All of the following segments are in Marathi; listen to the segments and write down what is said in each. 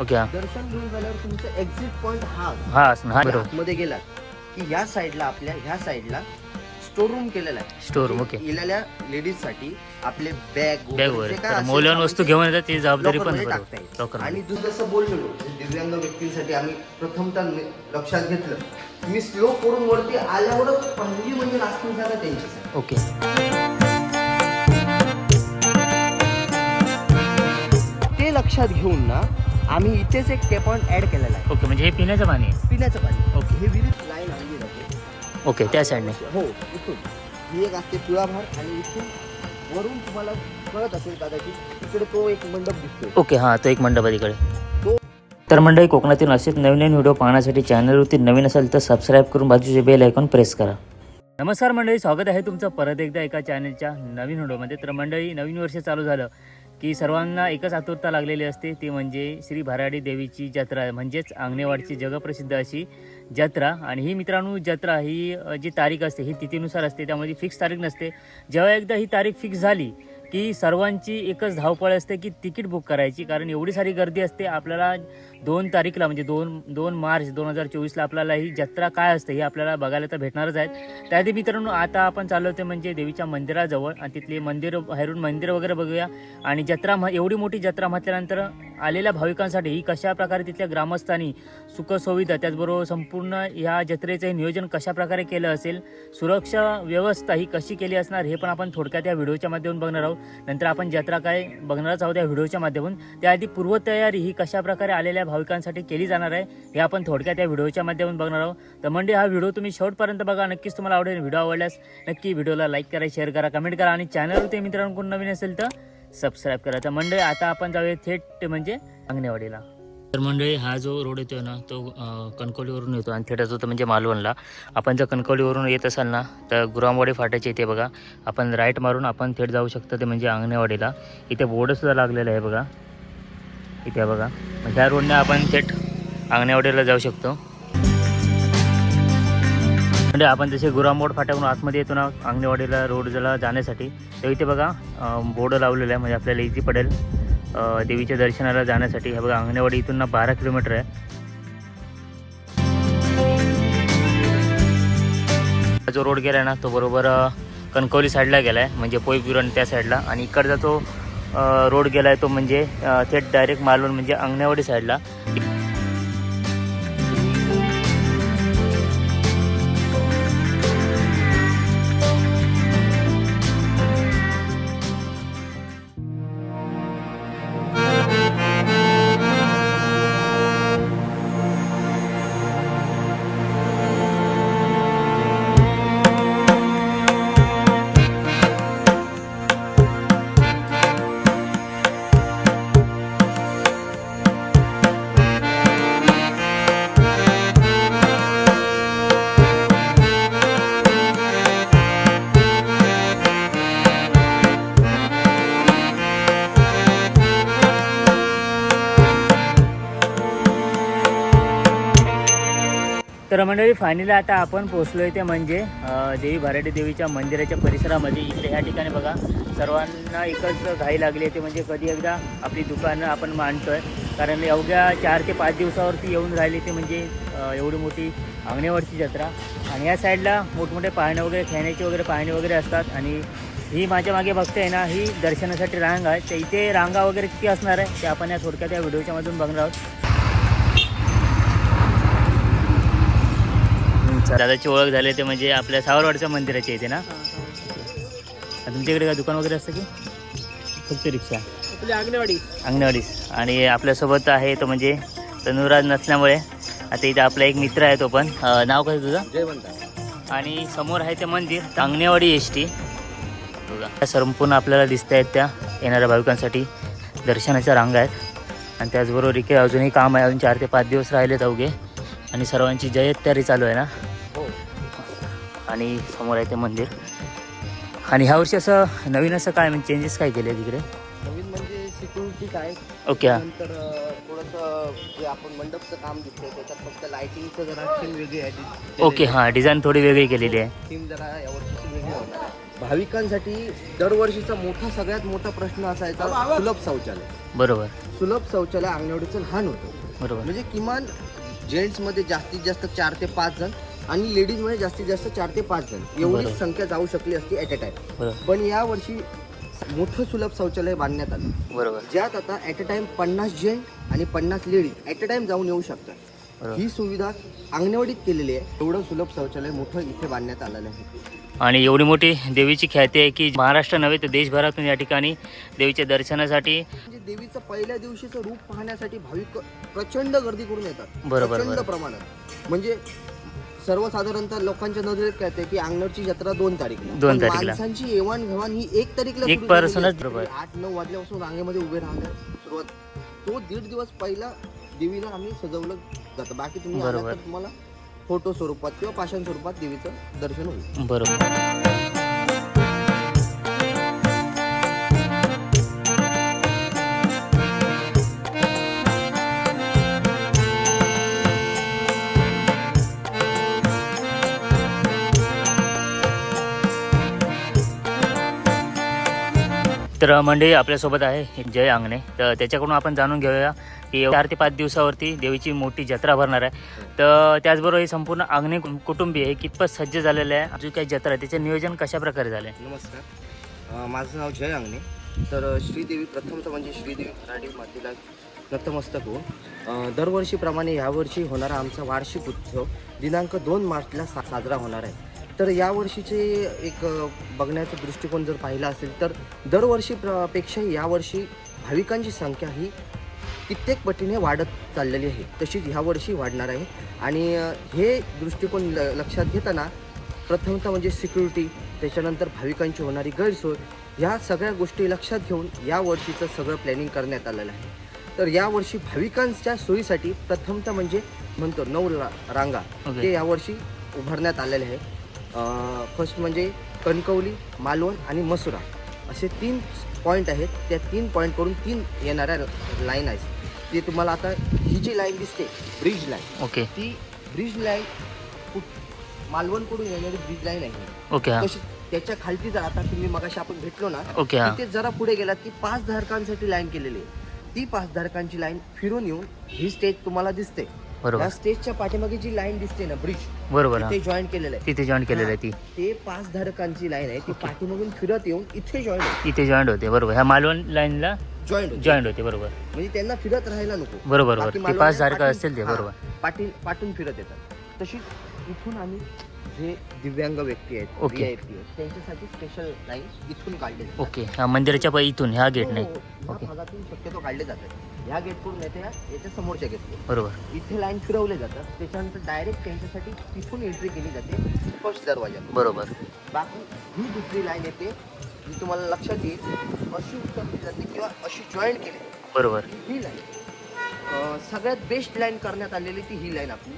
ओके. हा दर्शन घेऊन झाल्यावर तुमचं एक्झिट पॉईंट हा असतो. हा हा. बरोबर आतमध्ये गेलात की ह्या साईडला आपल्या ह्या साईडला स्टोर रूम केलेला आहे. स्टोर ओके गेलेल्या लेडीजसाठी आपले बॅग बॅग वगैरे. तर मौल्यवान वस्तू घेऊन येतात ती जबाबदारी पण बरोबर. आणि दुसरं जसं बोललेलो जे दिव्यांग व्यक्तींसाठी आम्ही प्रथमतः नि- लक्षात घेतलं. मी स्लो करून वरती आल्यावरच पहिली म्हणजे राखून जागा त्यांच्यासाठी? ओके ते लक्षात घेऊन ना आम्ही इथेच एक टे पॉईंट ऍड केलेला आहे. ओके म्हणजे हे पिण्याचं पाणी आहे? पिण्याचं पाणी. ओके. हे विहिरीत लाईन आणली जाते ओके त्या साईडने हो इथून. ही एक असते पिळा भार आणि इथून वरून तुम्हाला कळत असेल कदाचित इकडे तो एक मंडप दिसतोय. ओके हां तो एक मंडप आहे तिकडे. तर मंडळी कोकणातील असेच नवीन नवीन व्हिडिओ पाहण्यासाठी चॅनलवरती नवीन असेल तर सबस्क्राईब करून बाजूचे बेल आयकॉन प्रेस करा. नमस्कार मंडळी स्वागत आहे तुमचं परत एकदा एका चॅनलच्या नवीन व्हिडिओमध्ये. तर मंडळी नवीन वर्ष चालू झालं. की सर्वांना एकच आतुरता लागलेली असते ती म्हणजे श्री भराडी देवीची जत्रा म्हणजेच आंगणेवाडची जगप्रसिद्ध अशी जत्रा. आणि ही मित्रांनो जत्रा ही जी तारीख असते ही तिथीनुसार असते त्यामध्ये फिक्स तारीख नसते. जेव्हा एकदा ही तारीख फिक्स झाली की सर्वांची एकच धावपळ असते की तिकीट बुक करायची. कारण एवढी सारी गर्दी असते आपल्याला दोन तारीखला म्हणजे दोन दोन मार्च दोन हजार चोवीसला आपल्याला ही जत्रा काय असते ही आपल्याला बघायला तर भेटणारच आहेत. त्याआधी मित्रांनो आता आपण चाललो होते म्हणजे देवीच्या मंदिराजवळ आणि तिथले मंदिर बाहेरून मंदिर वगैरे बघूया. आणि जत्रा म्ह- एवढी मोठी जत्रा म्हटल्यानंतर आलेल्या भाविकांसाठी ही कशा प्रकारे तिथल्या ग्रामस्थांनी सुखसुविधा त्याचबरोबर संपूर्ण ह्या जत्रेचं हे नियोजन कशाप्रकारे केलं असेल सुरक्षा व्यवस्था ही कशी केली असणार हे पण आपण थोडक्यात या व्हिडिओच्या माध्यमातून बघणार आहोत. नंतर आपण जत्रा काय बघणारच आहोत या व्हिडिओच्या माध्यमातून. त्याआधी पूर्वतयारी ही कशाप्रकारे आलेल्या भाविकांसाठी केली जाणार आहे हे आपण थोडक्यात या व्हिडिओच्या माध्यमातून बघणार आहोत. तर म्हणजे हा व्हिडिओ तुम्ही शेवटपर्यंत बघा. नक्कीच तुम्हाला आवडेल व्हिडिओ आवडल्यास नक्की व्हिडिओला लाईक करा शेअर करा कमेंट करा आणि चॅनलवर ते मित्रांकडून नवीन असेल तर सबस्क्राईब करा. तर मंडळी आता आपण जाऊया थेट म्हणजे अंगणेवाडीला. तर मंडळी हा जो रोड येतोय ना तो कणकवलीवरून येतो आणि थेट होतो म्हणजे मालवणला. आपण जर कणकवलीवरून येत असाल ना तर गुरामवाडी फाट्याच्या इथे बघा. आपण राईट मारून आपण थेट जाऊ शकतो ते म्हणजे अंगणेवाडीला. इथे बोर्डसुद्धा लागलेला आहे बघा. इथे बघा. ह्या रोडने आपण थेट अंगणेवाडीला जाऊ शकतो. म्हणजे आपण जसे गुरामोड फाट्यावरून आतमध्ये येतो ना अंगणेवाडीला रोडला जाण्यासाठी तर इथे बघा बोर्ड लावलेलं आहे. म्हणजे आपल्याला इथे पडेल देवीच्या दर्शनाला जाण्यासाठी. हे बघा अंगणेवाडी इथून ना बारा किलोमीटर आहे. हा जो रोड गेला ना तो बरोबर कणकवली साईडला गेला आहे म्हणजे पोईपुरण त्या साईडला आणि इकडचा तो रोड गेला आहे तो म्हणजे थेट डायरेक्ट मालवण म्हणजे अंगणेवाडी साईडला तर मंडळी फायनली आता आपण पोहोचलो आहे ते म्हणजे देवी भराडी देवीच्या मंदिराच्या परिसरामध्ये. इकडे ह्या ठिकाणी बघा सर्वांना एकच घाई लागली आहे ते म्हणजे कधी एकदा आपली दुकानं आपण मांडतोय. कारण अवघ्या चार ते पाच दिवसावरती येऊन राहिली ते म्हणजे एवढी मोठी अंगणेवाडीची जत्रा. आणि या साईडला मोठमोठे पाहणे वगैरे खेळण्याचे वगैरे पाहणे वगैरे असतात. आणि ही माझ्या मागे बघते ना ही दर्शनासाठी रांग आहे. तर इथे रांगा वगैरे किती असणार आहे ते आपण या थोडक्यात या व्हिडिओच्या मधून बघणार आहोत. दादाची ओळख झाली ते म्हणजे आपल्या सावरवाडच्या मंदिराच्या इथे ना? तुमच्याकडे काय दुकान वगैरे असतं की? फक्त रिक्षा. आपली आंगणेवाडी अंगणवाडी. आणि आपल्यासोबत आहे तो म्हणजे तनुराज नसल्यामुळे आता इथे आपला एक मित्र आहे तो पण. नाव कसं तुझं? आणि समोर आहे ते मंदिर अंगणेवाडी एस टी. बघा. त्या संपूर्ण आपल्याला दिसत आहेत त्या येणाऱ्या भाविकांसाठी. दर्शनाच्या रांगा आहेत. आणि त्याचबरोबर इकडे अजूनही काम आहे. अजून चार ते पाच दिवस राहिलेत अवघे. आणि सर्वांची जयत तयारी चालू आहे ना? आणि समोर आहे ते मंदिर. आणि ह्या वर्षी असं नवीन असं काय म्हणजे चेंजेस काय केले तिकडे? नवीन म्हणजे सिक्युरिटी काय? ओके. नंतर थोडस जे आपण मंडपचं काम दिसतंय त्याच्यात फक्त लाइटिंगचं जरा थीम वेगळी आहे. ओके हां डिझाईन थोडी वेगळी केलेली आहे. थीम जरा यावर्षीची वेगळी होणार आहे. भाविकांसाठी दरवर्षीचा मोठा सगळ्यात मोठा प्रश्न असायचा सुलभ शौचालय. बरोबर. सुलभ शौचालय अंगणवाडीचं लहान होतं. बरोबर. म्हणजे किमान जेंट्समध्ये जास्तीत जास्त चार ते पाच जण आणि लेडीजमध्ये जास्तीत जास्त चार ते पाच जण. एवढी. संख्या जाऊ शकली असती ॲट अ टाइम पण या वर्षी मोठं सुलभ शौचालय बांधण्यात आलं. बरोबर. ज्यात आता ॲट अ टाइम पन्नास जेंट आणि पन्नास लेडीज ॲट अ टाइम जाऊन येऊ शकतात. बरोबर. ही सुविधा अंगणवाडीत केलेली आहे. एवढं सुलभ शौचालय मोठं इथे बांधण्यात आलेलं आहे. आणि एवढी मोठी देवीची ख्याती आहे की महाराष्ट्र नव्हे तर देशभरातून या ठिकाणी देवीच्या दर्शनासाठी म्हणजे देवीचं पहिल्या दिवशीचं रूप पाहण्यासाठी भाविक प्रचंड गर्दी करून येतात. बरोबर, प्रचंड बरोबर. प्रमाणात. म्हणजे सर्वसाधारणतः लोकांच्या नजरेत काय येते की अंगणवाडीची जत्रा दोन तारीखला दोन पण तारीखला. माणसांची येवाणघेवाण ही एक तारीखला एक सुरू झालेली पासूनच असते. बरोबर. आठ नऊ वाजल्यापासून रांगेमध्ये उभे राहण्या सुरुवात तो दीड दिवस पहिला देवीला आम्ही सजवलं जातं बाकी तुम्ही आलात बरोबर. तर तुम्हाला फोटो स्वरूपात किंवा पाषाण स्वरूपात देवीचं दर्शन होईल बरोबर तर मंडळी आपल्यासोबत आहे जय अंगणे. तर त्याच्याकडून आपण जाणून घेऊया की चार ते पाच दिवसावरती देवीची मोठी जत्रा भरणार आहे. तर त्याचबरोबर ही संपूर्ण अंगणे कुटुंबीय हे कितपत सज्ज झालेलं आहे जी काही जत्रा आहे त्याचे नियोजन कशा प्रकारे झाले? नमस्कार. माझं नाव जय अंगणे. तर श्रीदेवी प्रथमतः म्हणजे श्रीदेवी मराठी मातेला नतमस्तक हो दरवर्षीप्रमाणे यावर्षी होणारा आमचा वार्षिक उत्सव दिनांक दोन मार्चला सा साजरा होणार आहे. तर यावर्षीचे एक बघण्याचा दृष्टिकोन जर पाहिला असेल तर दरवर्षी पेक्षा यावर्षी भाविकांची संख्या ही कित्येक पटीने वाढत चाललेली आहे. तशीच ह्यावर्षी वाढणार आहे. आणि हे दृष्टिकोन ल लक्षात घेताना प्रथमतः म्हणजे सिक्युरिटी त्याच्यानंतर भाविकांची होणारी गैरसोय ह्या सगळ्या गोष्टी लक्षात घेऊन या वर्षीचं सगळं प्लॅनिंग करण्यात आलेलं आहे. तर यावर्षी भाविकांच्या सोयीसाठी प्रथमतः म्हणजे म्हणतो नऊ रा रांगा. ते यावर्षी उभारण्यात आलेले आहे. फर्स्ट म्हणजे कणकवली मालवण आणि मसुरा. असे तीन पॉईंट आहेत. त्या तीन पॉईंटकडून तीन येणाऱ्या लाईन आहेत. ते तुम्हाला आता ही जी लाईन दिसते ब्रिज लाईन ओके ती ब्रिज लाईन मालवणकडून येणारी ब्रिज लाईन आहे. ओके तशी त्याच्या खालती जर आता तुम्ही मगाशी आपण भेटलो ना ओके तिथे जरा पुढे गेलात की पाच धारकांसाठी लाईन केलेली आहे. ती पाच धारकांची लाईन फिरून येऊन ही स्टेज तुम्हाला दिसते. बरोबर. या स्टेजच्या पाठीमागे जी लाईन दिसते ना ब्रिज बरोबर हां. ते जॉईन केलेलं आहे. तिथे जॉईन केलेलं आहे ती. ते पाच धारकांची लाईन आहे. ती पाठीमागून फिरत येऊन इथे जॉईन होते. इथे जॉईंट होते बरोबर. ह्या मालवण लाईनला जॉईन जॉईंट होते बरोबर. म्हणजे त्यांना फिरत राहायला नको. बरोबर बाकी बरोबर ते मालवणी पाच पाठून- असतील ते हा, बरोबर. पाठी पाठून फिरत येतात. तशीच इथून आम्ही जे दिव्यांग व्यक्ती आहेत ओके. VIP आहेत त्यांच्यासाठी स्पेशल लाईन इथून काढले जातात. ओके. मंदिराच्या पै इथून ह्या गेट हो, नाही हो. या ओके. भागातून शक्यतो काढले जातात. ह्या गेटकडून येते याच्या समोरच्या गेटकडून बरोबर. इथे लाईन फिरवले जातात. त्याच्यानंतर डायरेक्ट त्यांच्यासाठी तिथून एंट्री केली जाते फर्स्ट दरवाजा बरोबर. बाकी ही दुसरी लाईन येते जी तुम्हाला लक्षात येईल अशी उतरली जाते किंवा अशी जॉईन केली. जाते. बरोबर. ही लाईन सगळ्यात बेस्ट लाईन करण्यात आलेली ती ही लाईन आपली.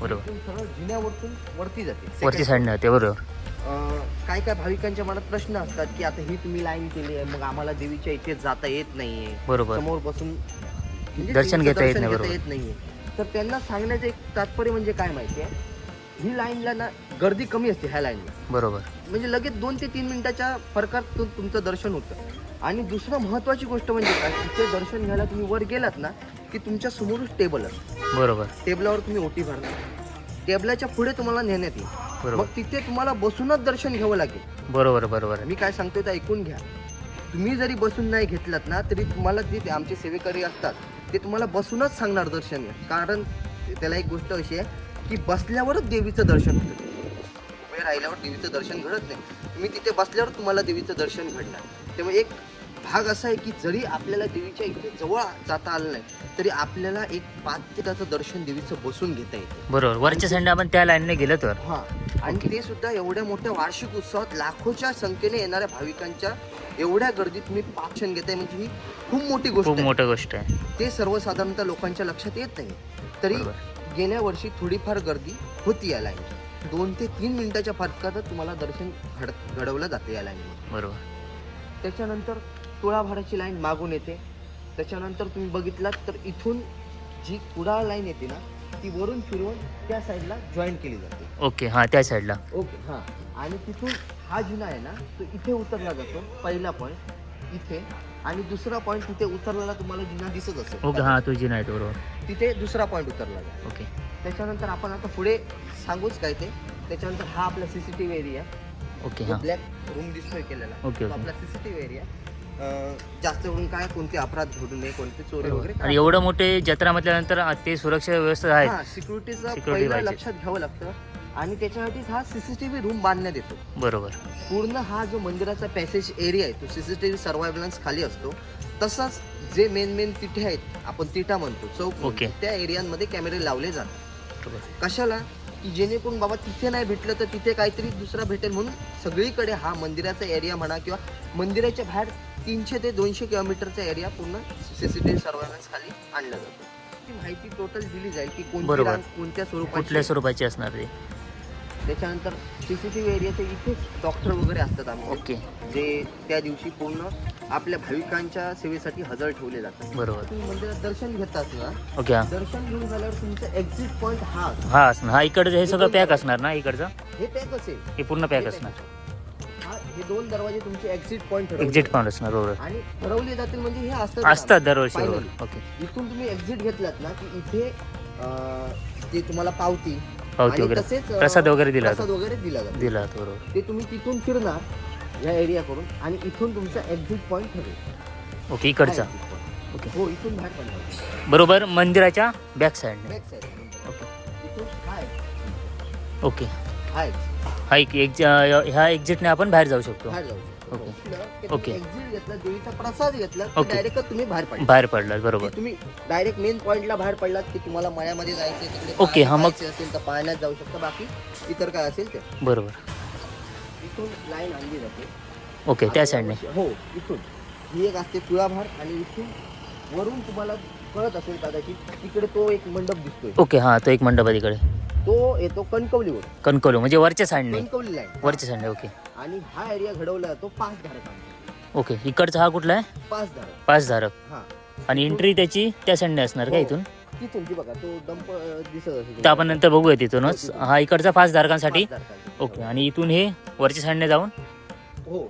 बरोबर. इथून सरळ जिन्यावरतून वरती जाते. वरती साईडने बरोबर. अं, काय काय भाविकांच्या मनात प्रश्न असतात की आता ही तुम्ही लाईन केली आहे मग आम्हाला देवीच्या इथे जाता येत नाहीये. बरोबर. समोर बसून म्हणजे दर्शन घेता येत नाही, घेता बरोबर. येत नाहीये. तर त्यांना सांगण्याचं एक तात्पर्य म्हणजे काय माहिती आहे? ही लाईनला ना गर्दी कमी असते ह्या लाईनला. बरोबर. म्हणजे लगेच दोन ते तीन मिनिटाच्या फरकात तु- तुमचं दर्शन होतं. आणि दुसरं महत्वाची गोष्ट म्हणजे काय? तिथे दर्शन घ्यायला तुम्ही वर गेलात ना की तुमच्या समोरच टेबल असतं. बरोबर. टेबलावर तुम्ही ओटी भरणार. टेबलाच्या पुढे तुम्हाला नेण्यात येईल. बरोबर. मग तिथे तुम्हाला बसूनच दर्शन घ्यावं लागेल. बरोबर बरोबर. मी काय सांगतोय ते ऐकून घ्या. तुम्ही जरी बसून नाही घेतलात ना तरी तुम्हाला जे आमचे सेवेकरी असतात. ते तुम्हाला बसूनच सांगणार दर्शन कारण त्याला एक गोष्ट अशी आहे की बसल्यावरच देवीचं दर्शन होतं राहिल्यावर देवीचं दर्शन घडत नाही. तुम्ही तिथे बसल्यावर तुम्हाला देवीचं दर्शन घडणार. त्यामुळे एक भाग असा आहे की जरी आपल्याला देवीच्या इथे जवळ जाता आलं नाही तरी आपल्याला एक पाच ते त्याचं दर्शन देवीचं बसून घेता येतं. बरोबर. वरच्या साईडने आपण त्या लाईनने गेलो तर. हा. आणि. ते सुद्धा एवढ्या मोठ्या वार्षिक उत्सवात लाखोच्या संख्येने येणाऱ्या भाविकांच्या एवढ्या गर्दीत तुम्ही पाक्षण घेताय. म्हणजे ही खूप मोठी गोष्ट खूप आहे. मोठी गोष्ट आहे. ते सर्वसाधारणतः लोकांच्या लक्षात येत नाही. तरी गेल्या वर्षी थोडीफार गर्दी होती या लाईन दोन ते तीन मिनिटाच्या फरकातच तुम्हाला दर्शन घड घडवलं जातं या लाईन बरोबर. त्याच्यानंतर तुळाभाराची लाईन मागून येते. त्याच्यानंतर तुम्ही बघितलात तर इथून जी कुडाळ लाईन येते ना ती वरून फिरवून त्या साईडला जॉईन केली जाते. ओके हां त्या साईडला. ओके हां. आणि तिथून हा जिना आहे ना तो इथे उतरला जातो पहिला पॉईंट इथे. आणि दुसरा पॉईंट तिथे उतरलेला तुम्हाला जिना दिसत असेल. ओके हां तो बरोबर. तिथे दुसरा पॉईंट उतरला आहे. ओके. त्याच्यानंतर आपण आता पुढे सांगूच काय ते. त्याच्यानंतर हा आपला सीसीटीव्ही एरिया ओके हां. ब्लॅक रूम दिसतोय केलेला. ओके, तो ओके. आपला सीसीटीव्ही एरिया जास्त करून काय कोणते अपराध घडू नये कोणते चोरी वगैरे आणि एवढं मोठे जत्रा म्हटल्यानंतर ते सुरक्षा व्यवस्था आहे हा सिक्युरिटीचं Security पहिलं पाहिजे. लक्षात घ्यावं लागतं. आणि त्याच्यासाठीच हा सीसीटीव्ही रूम बांधण्यात येतो. बरोबर. पूर्ण हा जो मंदिराचा पॅसेज एरिया आहे तो सीसीटीव्ही सर्वायलन्स खाली असतो. तसाच जे मेन मेन तिथे आहेत आपण तिठा म्हणतो चौक ओके. त्या एरियांमध्ये कॅमेरे लावले जातात. कशाला? की जेणेकरून बाबा तिथे नाही भेटलं तर तिथे काहीतरी दुसरा भेटेल म्हणून सगळीकडे हा मंदिराचा एरिया म्हणा किंवा मंदिराच्या बाहेर तीनशे ते दोनशे किलोमीटरचा एरिया पूर्ण सीसीटीव्ही सर्वायलन्स खाली आणला जातो. ती माहिती टोटल दिली जाईल की कोणती बरोबर. रांग कोणत्या स्वरूपाची कुठल्या स्वरूपाची असणार ते? त्याच्यानंतर सीसीटीव्ही एरियाचे इथेच डॉक्टर वगैरे असतात आमचे. ओके. जे त्या दिवशी पूर्ण आपल्या भाविकांच्या सेवेसाठी हजर ठेवले जातात. बरोबर. तुम्ही मंदिरात दर्शन घेतात ना? ओके हां. दर्शन घेऊन झाल्यावर तुमचं एक्झिट पॉईंट हा असतो. हा असणार. हा इकडचं हे सगळं पॅक असणार ना? इकडचं? हे पॅक असेल. हे पूर्ण पॅक असणार. हा दोन दरवाजे तुमचे एक्झिट पॉईंट एक्झिट पॉईंट असणार बरोबर आणि ठरवले जातील म्हणजे हे असतात असतात दरवर्षी Finally. बरोबर ओके इथून तुम्ही एक्झिट घेतलात ना की इथे अं, ते तुम्हाला पावती पावती आणि वगैरे. तसेच अं, प्रसाद वगैरे दिला प्रसाद वगैरे दिला जातो. दिला ते तुम्ही तिथून फिरणार या एरिया करून आणि इथून तुमचा एक्झिट पॉईंट ठरेल. ओके इकडचा. Exit point. ओके हो इथून बाहेर पडणार. बरोबर मंदिराच्या बॅक साईडने बॅक साईड ओके इथून हाय ओके हाय हा एक एक ह्या एक्झिटने आपण बाहेर जाऊ शकतो. बाहेर जाऊ शकतो. ओके. ओके. एक्झिट घेतला देवीचा प्रसाद घेतला ओके. डायरेक्ट तुम्ही बाहेर पडला. बाहेर पडला बरोबर. की तुम्ही डायरेक्ट मेन पॉइंटला बाहेर पडलात की तुम्हाला मळ्यामध्ये जायचं तिकडे ओके, हा, मग- जायचं असेल तर पाण्यात जाऊ शकता बाकी इतर काय असेल ते. बरोबर. इथून लाईन आणली जाते. ओके त्या साईडने हो इथून. ही एक असते तुळाभार आणि इथून वरून तुम्हाला कळत असेल कदाचित तिकडे तो एक मंडप दिसतोय. ओके हां तो एक मंडप आहे तिकडे. तो येतो कणकवलीवर कणकवली म्हणजे वरच्या साईडने. कणकवली लाईन वरच्या साईडने ओके. आणि हा एरिया घडवला जातो पाच धारकांचा ओके इकडचा हा कुठला आहे? पाच धारक पाच धारक हा. आणि एंट्री त्याची त्या साईडने असणार का हो. इथून? तिथून ती बघा तो डंप अं, दिसत असेल तर आपण नंतर बघूया तिथूनच हा इकडचा पाच धारकांसाठी पाच. ओके आणि इथून हे वरच्या साईडने जाऊन हो.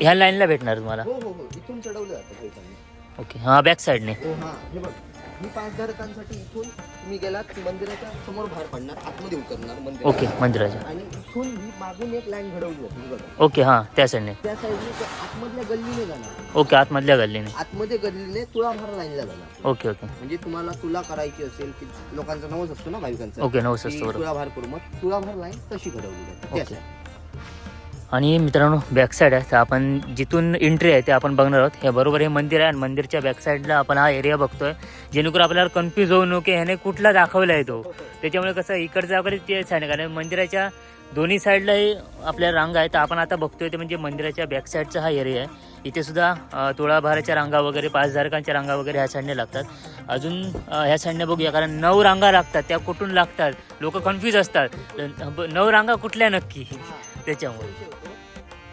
ह्या लाईनला भेटणार तुम्हाला. हो हो हो इथून चढवलं जातं हे त्यांनी. ओके हा बॅक साईडने हो हा हे बघ. ही पाच धारकांसाठी इथून तुम्ही गेलात की मंदिराच्या समोर बाहेर पडणार आतमध्ये उतरणार मंदिर ओके मंदिराच्या. आणि इथून ही मागून एक लाईन घडवली ही बघा. ओके हां त्या साईडने त्या साईडने आतमधल्या गल्लीने जाणार. ओके आतमधल्या गल्लीने. आतमध्ये गल्लीने तुळाभार लाईनला जाणार. Okay okay. म्हणजे तुम्हाला तुला करायची असेल की लोकांचा नवस असतो ना भाविकांचा ओके नऊ असतो की बरोबर. तुळाभार करू. मग तुळाभार लाईन तशी घडवली जाते. त्या ओके. side. आणि मित्रांनो बॅक साईड आहे. तर आपण जिथून एंट्री आहे ते आपण बघणार आहोत. हे बरोबर हे मंदिर आहे आणि मंदिरच्या बॅक साईडला आपण हा एरिया बघतोय. जेणेकरून आपल्याला कन्फ्यूज होऊ नको की ह्याने कुठला दाखवला आहे तो. त्याच्यामुळे कसं इकडचं वगैरे ते आहे. कारण मंदिराच्या दोन्ही साईडलाही आपल्या रांगा आहेत. तर आपण आता बघतोय ते म्हणजे मंदिराच्या बॅक साईडचा हा एरिया आहे. इथे सुद्धा तुळाभाराच्या रांगा वगैरे पाच धारकांच्या रांगा वगैरे ह्या साईडने लागतात. अजून ह्या साईडने बघूया. कारण नऊ रांगा लागतात. त्या कुठून लागतात? लोक कन्फ्यूज असतात. नऊ रांगा कुठल्या नक्की? त्याच्यामुळे.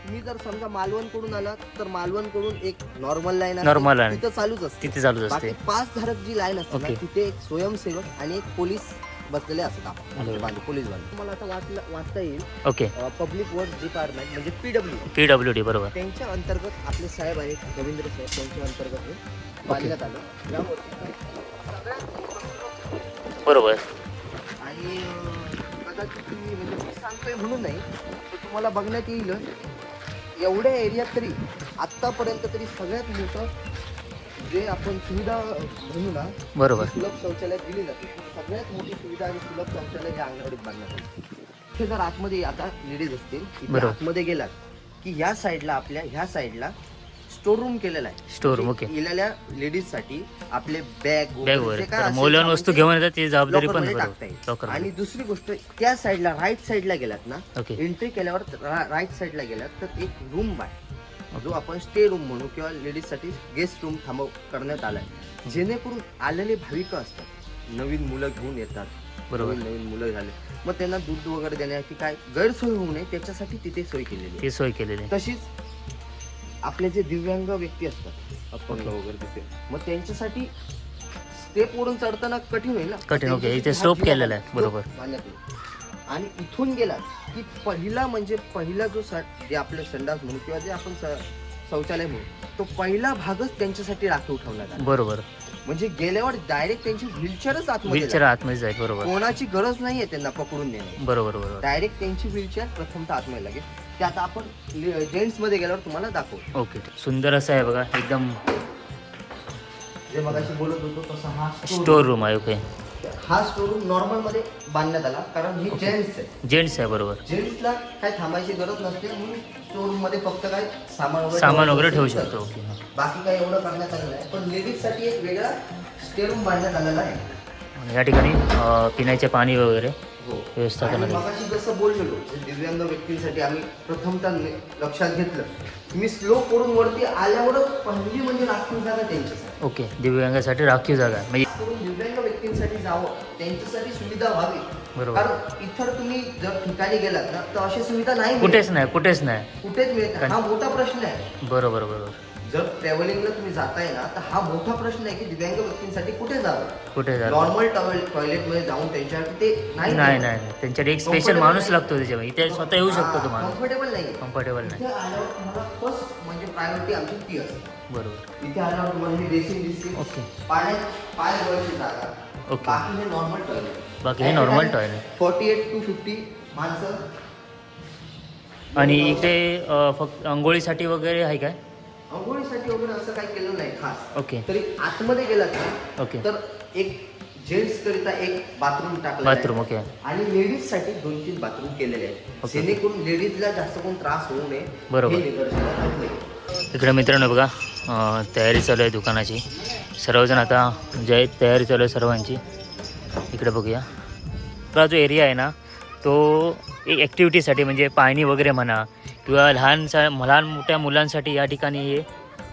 तुम्ही जर समजा मालवणकडून आलात तर मालवणकडून एक नॉर्मल लाईन Normal line. तिथं चालूच असते. तिथे चालूच बाकी असते पाच धारक जी लाईन असते ना ओके. तिथे एक स्वयंसेवक आणि एक पोलीस बसलेले असतात. बांधू पोलीस बांधू तुम्हाला आता वाचला वाचता येईल. ओके पब्लिक वर्क डिपार्टमेंट म्हणजे पीडब्ल्यू पी डब्ल्यू डी बरोबर. त्यांच्या अंतर्गत आपले साहेब आहेत रवींद्र साहेब त्यांच्या अंतर्गत हे बांधण्यात आलं. बरोबर. आणि अं, कदाचित म्हणजे मी सांगतोय म्हणून नाही तुम्हाला बघण्यात येईल एवढ्या एरियात तरी आत्तापर्यंत तरी सगळ्यात मोठं जे आपण सुविधा म्हणू ना बरोबर. सुलभ शौचालय दिली जाते सगळ्यात मोठी सुविधा आणि सुलभ शौचालय या अंगणवाडीत बांधण्यात आलं हे जर आतमध्ये आता लेडीज असतील. आतमध्ये गेलात की ह्या साईडला आपल्या ह्या साईडला स्टोर रूम केलेला आहे. Room, म्हणजे okay. गेलेल्या लेडीजसाठी आपले बॅग बॅग वगैरे. मौल्यवान वस्तू घेऊन येतात ती जबाबदारी पण लॉकरमध्ये बरोबर. टाकता येईल. लॉकर आणि दुसरी गोष्ट त्या साईडला राईट साईडला गेलात ना ओके एंट्री केल्यावर राईट साईडला गेलात तर एक रूम आहे. जो आपण स्टे रूम म्हणू किंवा लेडीजसाठी गेस्ट रूम थांबव करण्यात आलाय. जेणेकरून आलेले भाविक असतात. नवीन मुलं घेऊन येतात. बरोबर. नवीन नवीन मुलं झाले. मग त्यांना दूध वगैरे देण्याची काय गैरसोय होऊ नये त्याच्यासाठी तिथे सोय केलेली आहे. ती सोय केलेली आहे. तशीच आपले जे दिव्यांग व्यक्ती असतात अपंग. वगैरे तिथे मग त्यांच्यासाठी स्टेप वरून चढताना कठीण होईल ना कठीण. त्यांच्यासाठी इथे जिना केलेला आहे, बरोबर. आणि इथून गेला की पहिला म्हणजे पहिला जो सा- जे आपले संडास म्हणून किंवा जे आपण स- शौचालय म्हणून तो पहिला भागच त्यांच्यासाठी राखीव ठेवण्यात आला बरोबर म्हणजे गेल्यावर डायरेक्ट त्यांची व्हीलचेअरच आतमध्ये व्हीलचेअर. आतमध्ये जाईल बरोबर कोणाची गरज नाहीये त्यांना पकडून नेणे बरोबर बरोबर डायरेक्ट त्यांची व्हीलचेअर प्रथमतः आतमध्ये लागेल ते आता आपण जेंट्समध्ये गेल्यावर तुम्हाला दाखवू. ओके. सुंदर असं आहे बघा एकदम जे मगाशी बोलत होतो तसा हा स्टोर रूम आहे ओके हा स्टोर रूम नॉर्मलमध्ये बांधण्यात आला कारण ही जेंट्स आहे. जेंट्स आहे बरोबर. जेंट्सला काय थांबायची गरज नसते म्हणून स्टोर रूममध्ये फक्त काय सामान वगैरे सामान वगैरे ठेवू शकतो. ओके. बाकी काय एवढं करण्यात आलेलं आहे पण लेडीजसाठी एक वेगळा स्टे रूम बांधण्यात आलेला आहे. या ठिकाणी पिण्याचे पाणी वगैरे. व्यवस्था आणि करण्यात मगाशी जसं बोललेलो दिव्यांग व्यक्तींसाठी आम्ही प्रथमतः लक्षात घेतलं. मी स्लो करून वरती आल्यावरच पहिली म्हणजे राखीव जागा त्यांच्यासाठी. ओके दिव्यांगासाठी राखीव जागा. म्हणजे दिव्यांग व्यक्तींसाठी जावं त्यांच्यासाठी सुविधा व्हावी. बरोबर. कारण इतर तुम्ही जर ठिकाणी गेलात ना तर अशी सुविधा नाही. कुठेच नाही कुठेच नाही. कुठेच मिळत. हा मोठा प्रश्न आहे. बरोबर बरोबर. जर ट्रॅव्हलिंगला तुम्ही जाताय ना तर हा मोठा प्रश्न आहे की दिव्यांग व्यक्तींसाठी कुठे जावं? कुठे जात नॉर्मल टॉयलेटमध्ये जाऊन त्यांच्यासाठी ते नाही नाही नाही नाही. एक स्पेशल माणूस. लागतो त्याच्यामध्ये. इथे स्वतः येऊ शकतो तुम्हाला कम्फर्टेबल नाही. कम्फर्टेबल नाही. इथे आल्यावर तुम्हाला फर्स्ट म्हणजे प्रायोरिटी आमची ती असते. बरोबर. इथे आल्यावर तुम्हाला ही दिसते ओके. पाण्यात पाय धुवायची जागा. ओके. बाकी हे नॉर्मल टॉयलेट बाकी हे normal toilet. Forty eight to fifty माणसं. आणि इथे अं, फक्त आंघोळीसाठी वगैरे आहे काय? अंघोळीसाठी वगैरे असं काही केलं नाही खास. ओके. तरी आतमध्ये गेलात ना ओके. तर एक जेंट्स करिता एक बाथरूम टाकलं बाथरूम ओके. आणि लेडीजसाठी दोन तीन बाथरूम केलेले आहेत. ओके. जेणेकरून लेडीजला जास्त कोण त्रास होऊ नये बरोबर. हे निदर्शनास. इकडे मित्रांनो बघा अं, तयारी चालू आहे दुकानाची. सर्वजण आता जे तयारी चालू आहे सर्वांची. इकडे बघूया. हा जो एरिया आहे ना तो एक ॲक्टिव्हिटीसाठी म्हणजे पाणी वगैरे म्हणा किंवा लहान सा लहान मोठ्या मुलांसाठी या ठिकाणी हे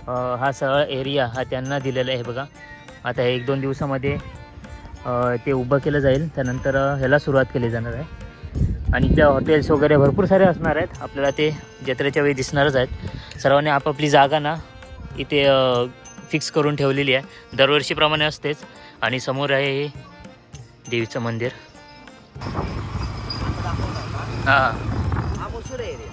हा सगळा एरिया हा त्यांना दिलेला आहे बघा. आता एक दोन दिवसामध्ये ते उभं केलं जाईल. त्यानंतर ह्याला सुरुवात केली जाणार आहे. आणि त्या हॉटेल्स वगैरे भरपूर सारे असणार आहेत. आपल्याला ते जत्रेच्या वेळी दिसणारच आहेत. सर्वांनी आपापली जागा ना इथे फिक्स करून ठेवलेली आहे. दरवर्षीप्रमाणे असतेच. आणि समोर आहे हे देवीचं मंदिर. हां. हा मसूर एरिया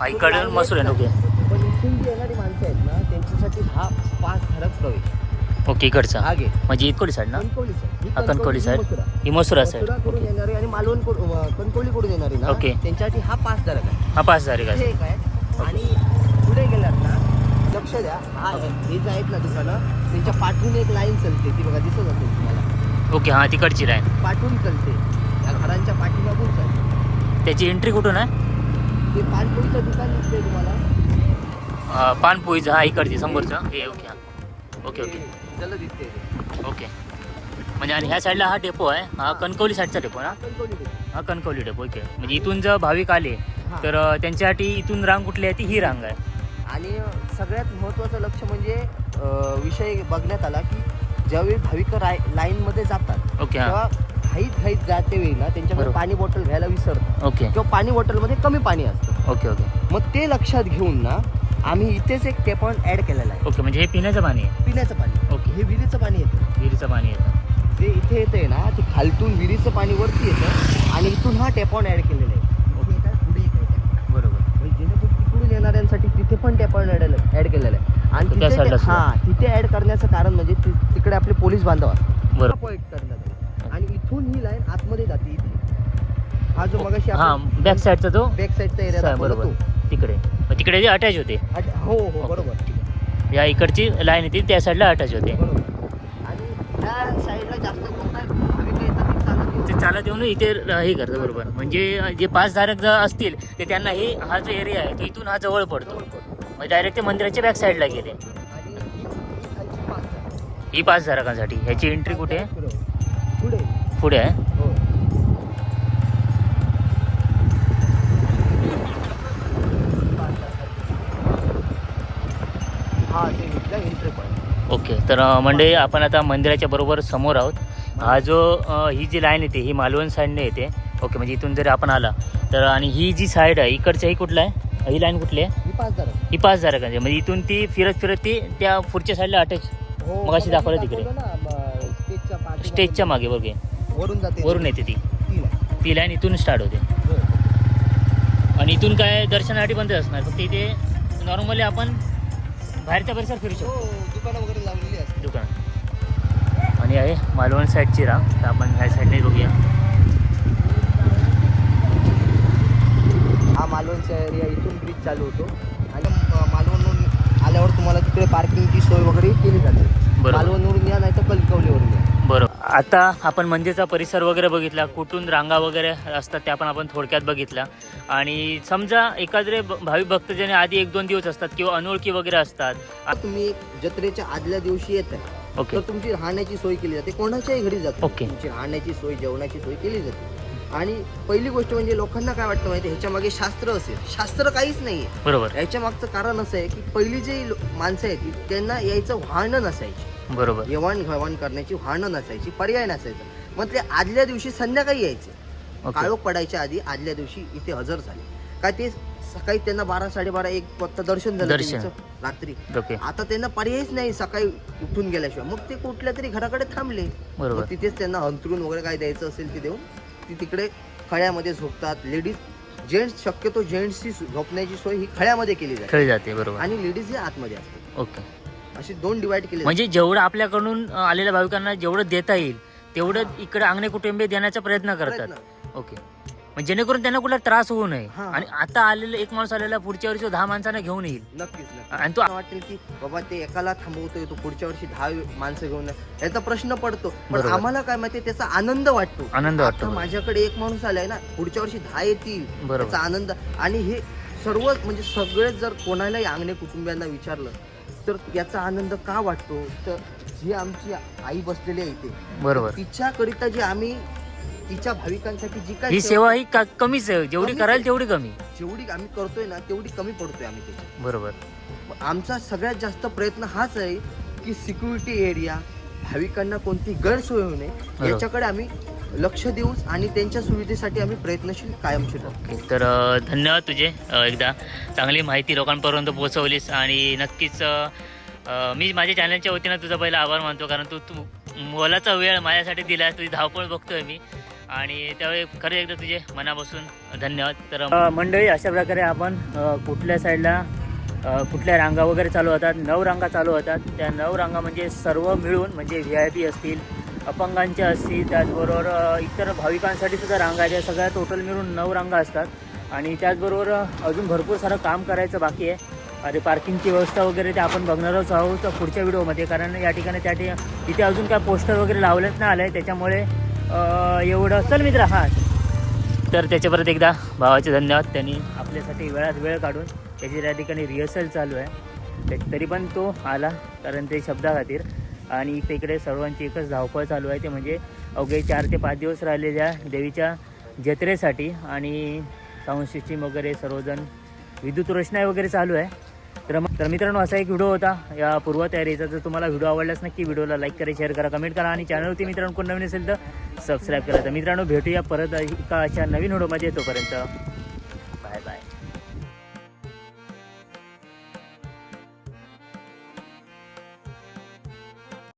हा इकडे मसूर आहे ना ओके पण इथून जी येणारी माणसं आहेत ना त्यांच्यासाठी हा पाच धारक प्रवेश. ओके इकडचा. गेट म्हणजे इकडची साईड ना? कणकवली side. ही हा कणकवली साईड मथुरा. ही मसुरा साईड मथुरा कडून येणारी आणि मालवण कणकवली कडून येणारी ना ओके. त्यांच्यासाठी हा पाच धारक आहे हा पाच तारीख हे आहे एक आहे आणि पुढे गेलात ना लक्ष द्या हा हे जे आहेत ना दुकानं त्यांच्या पाठून एक लाईन चलते ती बघा दिसत असेल तुम्हाला. ओके हां तिकडची लाईन. पाठून चलते. या घरांच्या पाठीमागून चलते त्याची एंट्री कुठून आहे? ते पानपोळीचं दुकान तुम्हाला. हा इकडची समोरचं. हे ओके हां. Okay okay. दिसते. ओके. म्हणजे आणि ह्या साईडला हा डेपो आहे. हा कणकवली साईडचा डेपो ना. हा कणकवली डेपो ओके. म्हणजे इथून जर भाविक आले. तर त्यांच्यासाठी इथून रांग कुठली आहे ती? ही रांग आहे. आणि सगळ्यात महत्त्वाचं लक्ष म्हणजे विषय बघण्यात आला की ज्यावेळी भाविक राय लाईनमध्ये जातात ओके हां. तेव्हा घाईत घाईत जाते वेळी ना त्यांच्याकडे बरोबर. पाणी बॉटल घ्यायला विसरतात ओके. किंवा पाणी बॉटलमध्ये कमी पाणी असतं. Okay okay. मग ते लक्षात घेऊन ना आम्ही इथेच एक टेप ऍड केलेला आहे. ओके म्हणजे हे पिण्याचं पाणी आहे. पिण्याचं पाणी. ओके. हे विहिरीचं पाणी येतं. विहिरीचं पाणी येतं. जे इथे येतंय ना ते खालतून विहिरीचं पाणी वरती येतं आणि इथून हा टेपॉन ऍड केलेला आहे. इथे एक आहे, पुढे एक आहे tap. बरोबर. म्हणजे जेणेकरून तिकडून येणाऱ्यांसाठी तिथे पण टेपॉन ऍड ऍड केलेलं आहे. आणि त्या तिथे side ला ते- हा तिथे ऍड करण्याचं कारण म्हणजे ति- तिकडे आपले पोलीस बांधव असतात. बरोबर. आतमध्ये जाते इथे. हा जो मगाशी हा बॅक साईडचा तो? बॅक साईडचा एरिया सा- दाखवला बरोबर. तिकडे. मग तिकडे जे अटॅच होते. अच्छा, हो हो बरोबर ठीक आहे. या इकडची लाईन येते त्या साईडला अटॅच होते. बरोबर. आणि त्या साईडला जास्त कोण नाही भाविक येतात ते चालत येऊन ते चालत येऊन इथे र- हे करतं बरोबर. म्हणजे जे पाच धारक जर असतील ते त्यांना हे हा जो एरिया आहे तो इथून हा जवळ पडतो. म्हणजे डायरेक्ट ते मंदिराच्या बॅक साईडला गेले. आणि ही- ही खालची पाच आहे. ही धारकांसाठी. ह्याची एंट्री कुठे आहे? पुढे. पुढे आहे हो हा ते इथला एंट्री पॉईंट ओके तर मंडळी आपण आता मंदिराच्या बरोबर समोर आहोत. हा जो ही जी लाईन येते ही मालवण साईडने येते. ओके म्हणजे इथून जर आपण आला तर आणि ही जी साईड आहे इकडच्या ही कुठला आहे? ही लाईन कुठली आहे? ही पाच ही धारकांची म्हणजे इथून ती फिरत फिरत ती त्या पुढच्या साईडला अटॅच. हो मगाशी दाखवलं तिकडे. दाखवलं म, स्टेजच्या मागे बघे वरून वरून येते ती. ती लाईन. इथून स्टार्ट होते. आणि इथून काय दर्शनासाठी बंद असणार. फक्त इथे नॉर्मली आपण बाहेरचा परिसर फिरू शकतो. हो दुकानं वगैरे लावलेली असतात दुकान. आणि आहे मालवण साईडची रांग तर आपण ह्या साईडने बघूया. हा मालवणचा एरिया इथून ब्रिज चालू होतो. आणि मालवणवरून आल्यावर तुम्हाला तिकडे पार्किंगची सोय वगैरे केली जाते. बरोबर. मालवणवरून या नाही तर कलकवलीवरून या. आता आपण मंदिरचा परिसर वगैरे बघितला कुठून रांगा वगैरे असतात त्या पण आपण थोडक्यात बघितल्या. आणि समजा एखादे भाविक भक्त ज्याने आधी एक दोन दिवस असतात किंवा अनोळखी वगैरे असतात. आता तुम्ही जत्रेच्या आदल्या दिवशी येत. आहे ओके. तर तुमची राहण्याची सोय केली जाते. कोणाच्याही घरी जाते. ओके. तुमची राहण्याची सोय जेवणाची सोय केली जाते. आणि पहिली गोष्ट म्हणजे लोकांना काय वाटतं माहिती ह्याच्या मागे शास्त्र असेल. शास्त्र काहीच नाहीये. बरोबर. याच्या मागचं कारण असं आहे की पहिली जी माणसं आहेत त्यांना यायचं वाहनं नसायची. बरोबर. येवाण घवाण करण्याची वाहनं नसायची पर्याय नसायचा. मग ते आदल्या दिवशी संध्याकाळी यायचे. काळोख पडायच्या आधी आदल्या दिवशी इथे हजर झाले. काय ते सकाळी त्यांना बारा साडेबारा एक वाजता दर्शन झालं. त्यांचं रात्री. आता त्यांना पर्यायच नाही सकाळी उठून गेल्याशिवाय. मग ते कुठल्या तरी घराकडे थांबले. मग तिथेच त्यांना अंतरून वगैरे काय द्यायचं असेल ते देऊन ती तिकडे खळ्यामध्ये झोपतात. लेडीज जेंट्स शक्यतो जेंट्सची झोपण्याची सोय ही खळ्यामध्ये केली जाते बरोबर. आणि लेडीज हे आतमध्ये असतात. ओके. अशी दोन डिवाइड केली म्हणजे जेवढं आपल्याकडून आलेल्या भाविकांना जेवढं देता येईल तेवढं इकडे अंगणे कुटुंबे देण्याचा प्रयत्न करतात. ओके म्हणजे जेणेकरून त्यांना कुठला त्रास होऊ नये. आणि आता आलेलं एक माणूस आलेला पुढच्या वर्षी दहा माणसांना घेऊन येईल नक्कीच आणि तो वाटेल की बाबा ते एकाला थांबवतोय तो पुढच्या वर्षी दहा माणसं घेऊन. याचा प्रश्न पडतो पण. आम्हाला काय माहिती त्याचा आनंद वाटतो आनंद वाटतो. माझ्याकडे एक माणूस आलाय ना पुढच्या वर्षी दहा येतील बरोबर त्याचा आनंद आणि हे सर्व म्हणजे सगळे जर कोणालाही अंगणे कुटुंबियांना विचारलं तर याचा आनंद का वाटतो? तर जी आमची आई बसलेली आहे इथे बरोबर. तिच्याकरिता जी आम्ही तिच्या भाविकांसाठी जी काय ही सेवा ही का- कमीच आहे. जेवढी कमीच कराल आहे. तेवढी कमी. जेवढी आम्ही करतोय ना तेवढी कमी पडतोय आम्ही त्याच्यात बरोबर. मग आमचा सगळ्यात जास्त प्रयत्न हाच आहे की सिक्युरिटी एरिया भाविकांना कोणती गैरसोय होऊ नये याच्याकडे आम्ही लक्ष देऊच आणि त्यांच्या सुविधेसाठी आम्ही प्रयत्नशील ओके तर धन्यवाद तुझे एकदा. चांगली माहिती लोकांपर्यंत पोहोचवलीस आणि नक्कीच मी माझ्या चॅनलच्या वतीनं तुझा पहिला आभार मानतो कारण तू तू मोलाचा वेळ माझ्यासाठी दिला तुझी धावपळ बघतोय मी. आणि त्यावेळी खरं एकदा तुझे मनापासून धन्यवाद. तर मंडळी अशा प्रकारे आपण कुठल्या साईडला कुठल्या रांगा वगैरे चालू होतात नऊ रांगा चालू होतात. त्या नऊ रांगा म्हणजे सर्व मिळून म्हणजे व्ही आय पी असतील अपंगांच्या असतील त्याचबरोबर इतर भाविकांसाठी सुद्धा रांगा आहेत. या सगळ्या टोटल मिळून नऊ रांगा असतात. आणि त्याचबरोबर अजून भरपूर सारं काम करायचं बाकी आहे. आणि पार्किंगची व्यवस्था वगैरे ते आपण बघणारच आहोत पुढच्या व्हिडिओमध्ये. कारण या ठिकाणी त्या ठिकाणी तिथे अजून काय पोस्टर वगैरे लावलेच नाही आलं आहे त्याच्यामुळे एवढं. चल मित्र हां. तर त्याच्या परत एकदा भावाचे धन्यवाद. त्यांनी आपल्यासाठी वेळात वेळ काढून त्याची त्या ठिकाणी रिहर्सल चालू आहे. तरी पण तो आला कारण ते शब्दाखातीर. आणि इकडे सर्वांची एकच धावपळ चालू आहे ते म्हणजे अवघे चार ते पाच दिवस राहिलेल्या देवीच्या जत्रेसाठी. आणि साऊंड सिस्टीम वगैरे सर्वजण विद्युत रोषणाई वगैरे चालू आहे. तर मग तर मित्रांनो असा एक व्हिडिओ होता या पूर्वतयारीचा. जर तुम्हाला व्हिडिओ आवडलाच नक्की व्हिडिओला लाईक करा शेअर करा कमेंट करा. आणि चॅनलवरती मित्रांनो कोण नवीन असेल तर सबस्क्राईब करा. तर मित्रांनो भेटूया परत एका अशा नवीन व्हिडिओमध्ये. तोपर्यंत